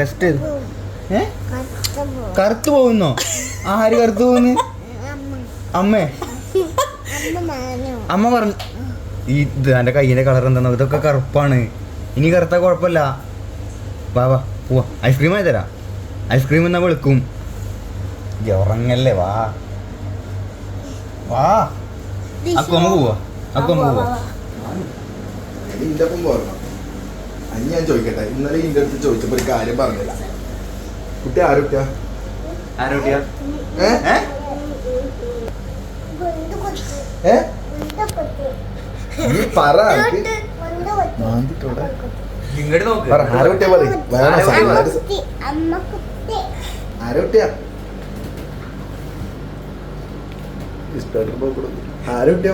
Test ചെയ്തു. ഏ? കറുത്തു പോകുന്നോ? ആര് കറുത്തു പോകുന്നു? അമ്മേ. അമ്മ പറഞ്ഞു ഈ ഇത് എന്റെ കയ്യിന്റെ കളർ എന്താണ് ഇതൊക്കെ കറുപ്പാണ്. ഇനി കറുത്ത കുഴപ്പമില്ല. വാ വാ പോവാ. ഐസ്ക്രീം ആയി തരാം. ഐസ്ക്രീം എന്നാ വെളുക്കും. ഉറങ്ങല്ലേ? വാ. വാ. അക്കു അമ്മ പോവാ. അക്കു അമ്മ പോവാ? ഒപ്പം ഞാൻ ചോദിക്കട്ടെ. ഇന്നലെ ഇന്റെ അടുത്ത് ചോദിച്ചപ്പോ ഒരു കാര്യം പറഞ്ഞില്ല. കുട്ടി ആരോട്ടിയാ ആരോട്ടിയാ ഏ? നീ പറ. മാന്തിട്ടോടെ. ഇങ്ങോട്ട് നോക്ക്. പറ ആരുട്ടിയാ പറ വേണം ആരോട്ടിയാ? ഇഷ്ടമായിട്ട്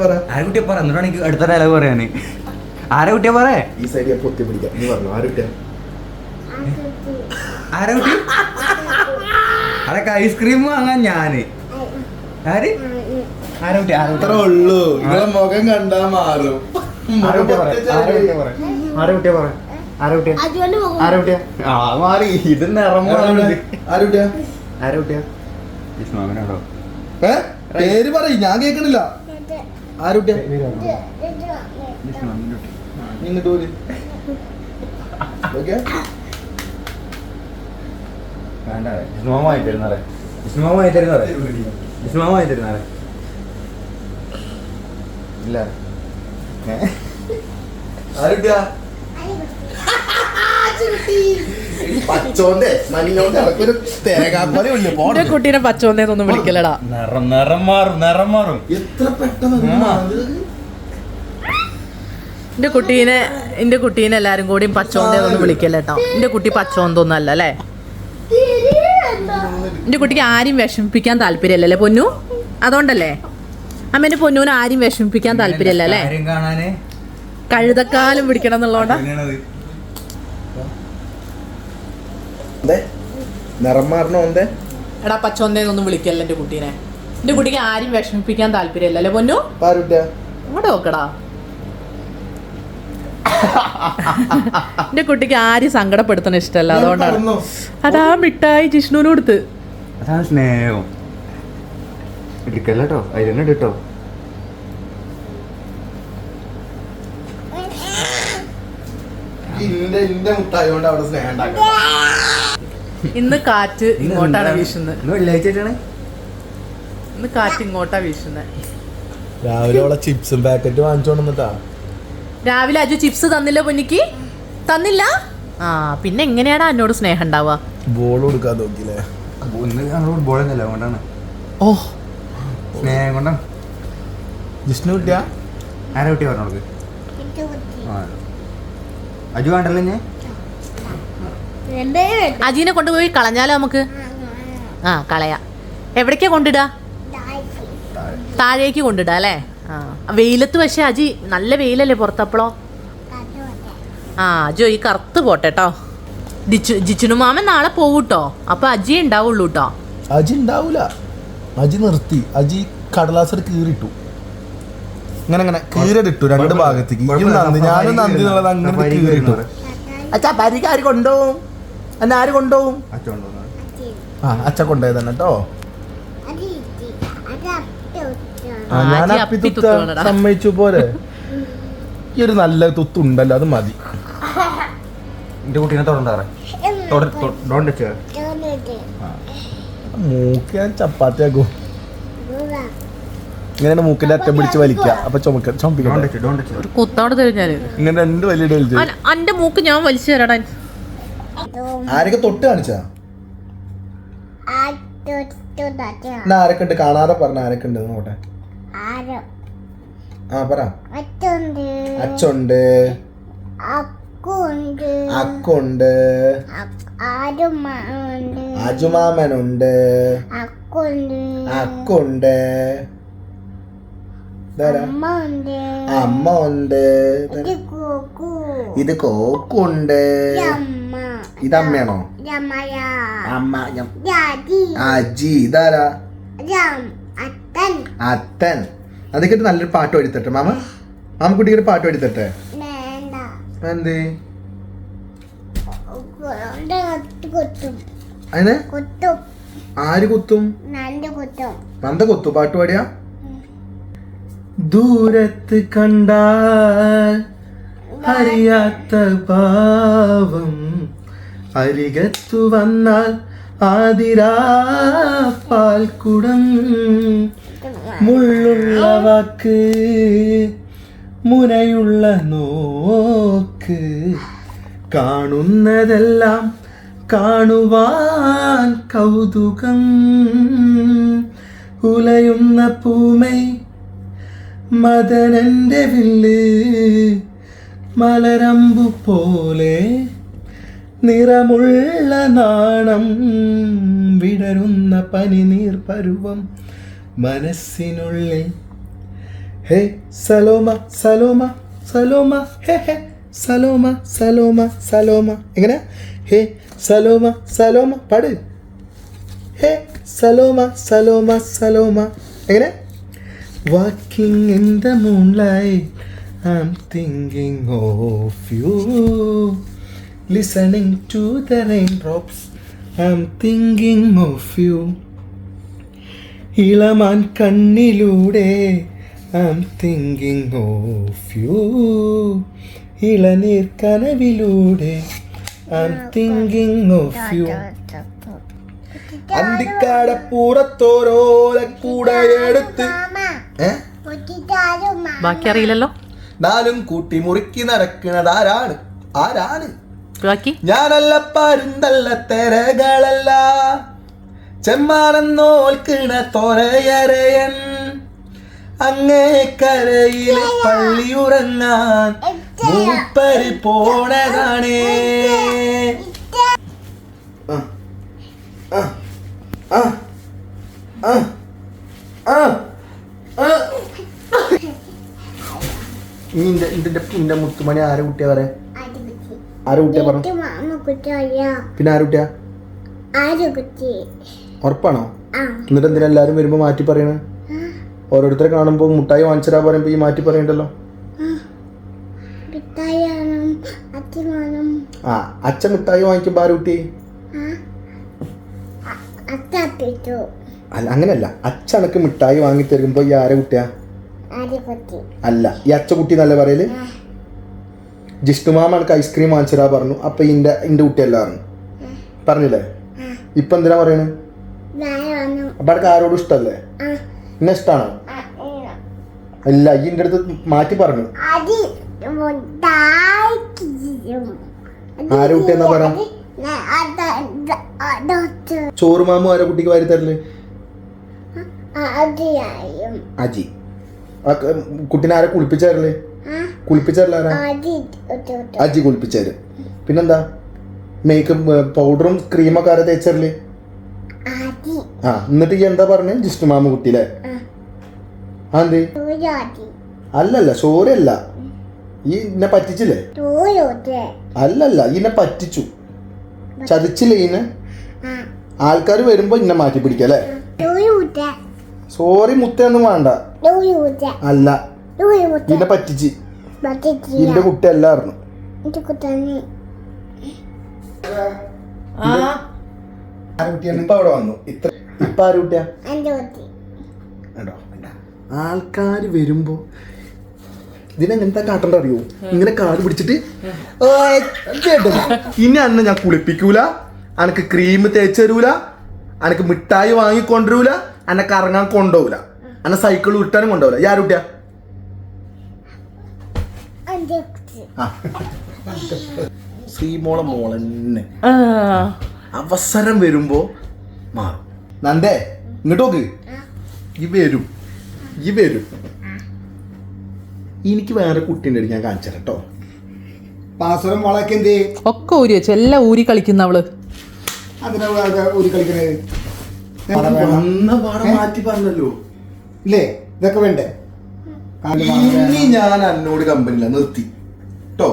പറ? ആരോട്ടിയാ പറ? എന്നിട്ടാണ് എനിക്ക് അടുത്ത ഡയലോഗ് പറയാന് കുട്ടിയാ പറയേ ഈ സൈഡ് ഞാൻ പൊത്തി പിടിക്കാം. നീ പറഞ്ഞു ആരാ കുട്ടിയാ? ആരാ കുട്ടി? അതൊക്കെ ഐസ്ക്രീം വാങ്ങാൻ ഞാൻ. ആര്? ആരോട്ടി അത്ര ഉള്ളൂ. നിങ്ങളെ മുഖം കണ്ടാ മാറും. ആ ഇത് നിറമാണ് ഏ? പേര് പറയും. ഞാൻ കേക്കണില്ല. ആരുട്ടിയാ ഇങ്ങോട്ട് പോര് ഓക്കെ വേണ്ട തരുന്നാറേ തരുന്നാറേ തരുന്നാറേ ഇല്ല. പച്ചോന്റെ മഞ്ഞോന്റെ പോടെ. കുട്ടീനെ പച്ചോന്നേന്നൊന്നും വിളിക്കലടാ നിറം നിറം മാറും നിറം മാറും. എത്ര പെട്ടെന്ന്? എന്റെ കുട്ടീനെ എന്റെ കുട്ടീനെ എല്ലാരും കൂടിയും പച്ചോന്തേന്നൊന്നും വിളിക്കല്ലേട്ടോ എന്റെ കുട്ടി പച്ചോന്തൊന്നും അല്ല? അല്ലേ എന്റെ കുട്ടിക്ക് ആരും വിഷമിപ്പിക്കാൻ താല്പര്യമല്ലേ പൊന്നു? അതുകൊണ്ടല്ലേ? അമ്മേന്റെ പൊന്നുവിനെ ആരും വിഷമിപ്പിക്കാൻ താല്പര്യമല്ല അല്ലേ? കഴുതക്കാലം പിടിക്കണം എന്നുള്ളതുകൊണ്ടാ. എടാ പച്ചോന്തേന്നൊന്നും വിളിക്കല്ല എന്റെ കുട്ടീനെ. എന്റെ കുട്ടിക്ക് ആരും വിഷമിപ്പിക്കാൻ താല്പര്യമല്ല അല്ലേ പൊന്നു? ഇവിടെ നോക്കടാ. എന്റെ കുട്ടിക്ക് ആരും സങ്കടപ്പെടുത്തണ ഇഷ്ടല്ല അതുകൊണ്ടാണ്. അതാ മിഠായി ജിഷ്ണുവിന് കൊടുത്ത്. അതാണ് സ്നേഹം. എടുക്കല്ലോ ഇന്ന് കാറ്റ് ഇങ്ങോട്ടാണ് വീശുന്നത്. ഇന്ന് കാറ്റ് ഇങ്ങോട്ടാ വീശുന്നത്. രാവിലെ ചിപ്സും പാക്കറ്റ് വാങ്ങിച്ചോണ്ടിട്ടാ രാവിലെ അജു ചിപ്സ് തന്നില്ല പൊന്നിക്ക്? തന്നില്ല? ആ പിന്നെ എങ്ങനെയാടാ എന്നോട് സ്നേഹം ഉണ്ടാവുക? ബോൾ കൊടുക്കാൻ നോക്കില്ലേ അപ്പൊ ഇന്ന് ഞങ്ങൾ ഫുട്ബോൾ അതുകൊണ്ടാണ്. ഓ. സ്നേഹം കൊണ്ടാണ്. ജിഷ്ണു കുട്ടിയാ? ആരെ കുട്ടി. പറഞ്ഞോൾക്ക് ആ. അജു വേണ്ടല്ലോ ഞാൻ അജീനെ കൊണ്ടുപോയി കളഞ്ഞാലോ നമുക്ക്? ആ കളയാ. എവിടേക്കാ കൊണ്ടിടാ? താഴേക്ക് കൊണ്ടിടാ അല്ലേ? വെയിലത്ത് പക്ഷേ അജി നല്ല വെയിലല്ലേ പുറത്തപ്പോളോ? ആ അജോ ഈ കറുത്ത് പോട്ടെ കേട്ടോ ജിച്ചു ജിച്ചുനു മാമൻ നാളെ പോകൂട്ടോ അപ്പൊ അജി ഉണ്ടാവുള്ളൂ കേട്ടോ അജി ഉണ്ടാവൂല. അജി നിർത്തി. അജി കടലാസട് കീറിട്ടു. ഇങ്ങനെ ഇങ്ങനെ കീറിട്ടു രണ്ട് ഭാഗത്തേക്ക്. ഞാനും നന്ദി എന്നുള്ളത് അങ്ങനെ കീറിട്ടു അച്ഛാ പരിക്ക് ആര് കൊണ്ടുപോകും എന്നെ ആര് കൊണ്ടുപോകും ആ അച്ഛ കേട്ടോ ഞാൻ അപ്പി തുത്ത സമ്മതിച്ചു പോലെ ഈ ഒരു നല്ല തുത്തുണ്ടല്ലോ അത് മതി. എന്റെ കുട്ടീനെ തൊടണ്ടാറേ മൂക്ക് ഞാൻ ചപ്പാത്തി ആക്കും ഇങ്ങനെ മൂക്കിന്റെ അറ്റം പിടിച്ച് വലിക്കുക അപ്പൊ ചുമക്ക ഒരു കുത്തോട് തരുഞ്ഞാൽ ഇങ്ങനെ രണ്ട് വലിയ വലിച്ചു അന്റെ മൂക്ക് ഞാൻ വലിച്ചു തരടാ. ആരൊക്കെ തൊട്ട് കാണിച്ചാ? ആരൊക്കെ ഉണ്ട്? കാണാതെ പറഞ്ഞ ആരൊക്കെ ഉണ്ട്? നോട്ടെ ആ പറ. അച്ഛണ്ട് അക്കുണ്ട്. അജുമാമനുണ്ട്. അക്കുണ്ട്? അമ്മ ഉണ്ട് ഇത് കൂക്കു. ഇത് കോക്കുണ്ട്. അമ്മ. ഇതമ്മയാണോ അമ്മ അജി. ഇതാരാ? അത്തൻ. അതൊക്കെ നല്ലൊരു പാട്ട് പാടിത്തട്ടെ മാമ? മാമക്കുട്ടിക്ക് ഒരു പാട്ട് പാടിത്തട്ടെ? വേണ്ട. എന്തേ? അതിനെ ആര് കുത്തും? നന്ദ കുത്തു. പാട്ട് പാടിയാ? ദൂരത്ത് കണ്ടാൽ അറിയാത്ത പാവം. അരികത്തു വന്നാൽ ആതിരാ പാൽക്കുടം. മുള്ളുള്ള വാക്ക് മുനയുള്ള നോക്ക്. കാണുന്നതെല്ലാം കാണുവാൻ കൗതുകം. ഉലയുന്ന പൂമൈ മദനന്റെ വില്ല്. മലരമ്പു പോലെ നിറമുള്ള നാണം വിടരുന്ന പനിനീർ പരുവം മനസ്സിനുള്ളിൽ. ഹേ സലോമ സലോമ സലോമ ഹേ ഹേ സലോമ സലോമ സലോമ. എങ്ങനെ? ഹേ സലോമ സലോമ പാട്. ഹേ സലോമ സലോമ സലോമ. എങ്ങനെ? Walking in the moonlight I'm thinking of you listening to the raindrops I'm thinking of you ഇളമാൻ കണ്ണിലൂടെ I am thinking of you ഇളനീർ കനവിലൂടെ I am thinking of you അന്തിക്കാട പൂറത്തോരോല കൂടെ എടുത്ത് ബാക്കി അറിയില്ലല്ലോ നാലും കൂട്ടി മുറുക്കി നടക്കുന്നത് ആരാണ്? ആരാണ്? ഞാനല്ല പരുന്തല്ല തെരകളല്ല. ചെമ്മാനം നോൽക്കണ തൊരയരയൻ. അങ്ങേ കരയിലെ പള്ളിയുറങ്ങാൻ മൂപ്പര് പോണതാണേ. നിന്റെ ഇതിന്റെ മുത്തുമണി ആരെ കുട്ടിയാ പറയാ? ആരെ കുട്ടിയാ പറഞ്ഞു? പിന്നെ ആരെ കുട്ടിയാ? കുട്ടി ഉറപ്പാണോ? എന്നിട്ട് എന്തിനാ എല്ലാരും വരുമ്പോ മാറ്റി പറയണേ? ഓരോരുത്തരെ കാണുമ്പോ മുട്ടായി വാങ്ങിച്ചരാ പറയുമ്പോ ഈ മാറ്റി പറയണ്ടല്ലോ? ആ. അച്ഛൻ മിഠായി വാങ്ങിക്കുമ്പോ ആര് കുട്ടി? അത്താപ്പിട്ടു അല്ല അങ്ങനല്ല അച്ഛനക്ക് മിഠായി വാങ്ങി തരുമ്പോ ഈ ആരെ കുട്ടിയാ? അല്ല ഈ അച്ഛ കുട്ടി നല്ല പറയൽ? ജിഷ്ണുമാമ എനിക്ക് ഐസ്ക്രീം വാങ്ങിച്ചരാ പറഞ്ഞു. അപ്പൊ ഇന്റെ ഇന്റെ കുട്ടിയല്ല പറഞ്ഞു. പറഞ്ഞില്ലേ? ഇപ്പൊ എന്തിനാ പറയണേ? അപ്പൊ ആരോടും ഇഷ്ടല്ലേ? എന്നെ ഇഷ്ടാണോ? ഇല്ല. അല്ല ഈ അടുത്ത് മാറ്റി പറഞ്ഞു. ആരെ കുട്ടിയെന്നാ പറ ചോറ് മാമു ആരെ കുട്ടിക്ക് വാരി തരൽ? അജി. കുട്ടീനെ ആരെ കുളിപ്പിച്ചേരൽ കുളിപ്പിച്ചേരല ആരാ? അജി കുളിപ്പിച്ചേര് പിന്നെന്താ? മേക്കപ്പ് പൗഡറും ക്രീമൊക്കെ ആരെ തേച്ചേരൽ അതി ആ എന്നിട്ട് ഈ എന്താ പറഞ്ഞേ? ജിഷ്ണു മാമ കുട്ടി ആ. എന്ത്? തോരാതി അല്ലല്ല സോറി അല്ല ഈ എന്നെ പറ്റിച്ചില്ലേ? അല്ലല്ല ഈ എന്നെ പറ്റിച്ചു. ചതിച്ചില്ലേ ഇന്ന്? ആൾക്കാർ വരുമ്പോ ഇന്നെ മാറ്റി പിടിക്കല്ലേ സോറി മുത്തൊന്നും വേണ്ട. അല്ല. ഇന്നെ പറ്റിച്ച്. ഇന്റെ കുട്ടി അല്ലായിരുന്നു ഇപ്പൊ അവിടെ വന്നു. ഇത്ര ഇപ്പൊ ആര് കുട്ടിയാ ആൾക്കാർ വരുമ്പോ ഇതിനെങ്ങനത്തെ കാട്ടണ്ട അറിയോ? ഇങ്ങനെ കാട് പിടിച്ചിട്ട് "ഓയ്, കേട്ടോ? ഇനി അന്ന് ഞാൻ കുളിപ്പിക്കൂല അനക്ക് ക്രീം തേച്ച് തരൂല അനക്ക് മിഠായി വാങ്ങി കൊണ്ടുവരൂല അന്നെ കറങ്ങാൻ കൊണ്ടുപോകൂല. അന്നെ സൈക്കിൾ വിട്ടാനും കൊണ്ടുപോകൂല. ഈ ആര് കുട്ടിയാ എന്റെ കുത്തി ശ്രീമോളെ മോളെന്നെ. ആ, അവസരം വരുമ്പോ മാറും. നന്ദേ ഇങ്ങോട്ട് നോക്ക്. ഈ വരും. ഈ വരും. എനിക്ക് വേറെ കുട്ടീന്റെ ഞാൻ കാണിച്ചു കേട്ടോ പാസുരം വളക്ക് എന്ത്? ഒക്കെ ഊരി വെച്ചു. എല്ലാം ഊരി കളിക്കുന്ന അവൾ. അതിനാ ഊരി കളിക്കണത്? വന്ന പാടെ മാറ്റി പറഞ്ഞല്ലോ. ഇല്ലേ? ഇതൊക്കെ വേണ്ടേ? കാൽ ഇനി ഞാൻ അന്നോട് കമ്പനിയില്ല നിർത്തി. കേട്ടോ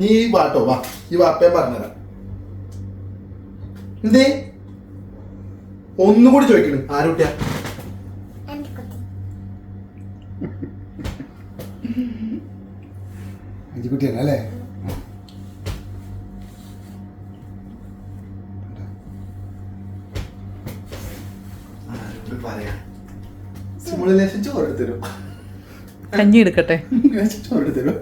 നീ ഈ വാട്ടോ വാ. ഈ വാപ്പയെ പറഞ്ഞുതരാം എന്തേ? ഒന്നുകൂടി ചോദിക്കണ്. ആരുട്ടിയാ അഞ്ചുകുട്ടിയാണ് അല്ലേ? സിമുലേഷൻ ചോറ് എടുത്തരും കഞ്ഞി എടുക്കട്ടെ? ചോറ് എടുത്തരും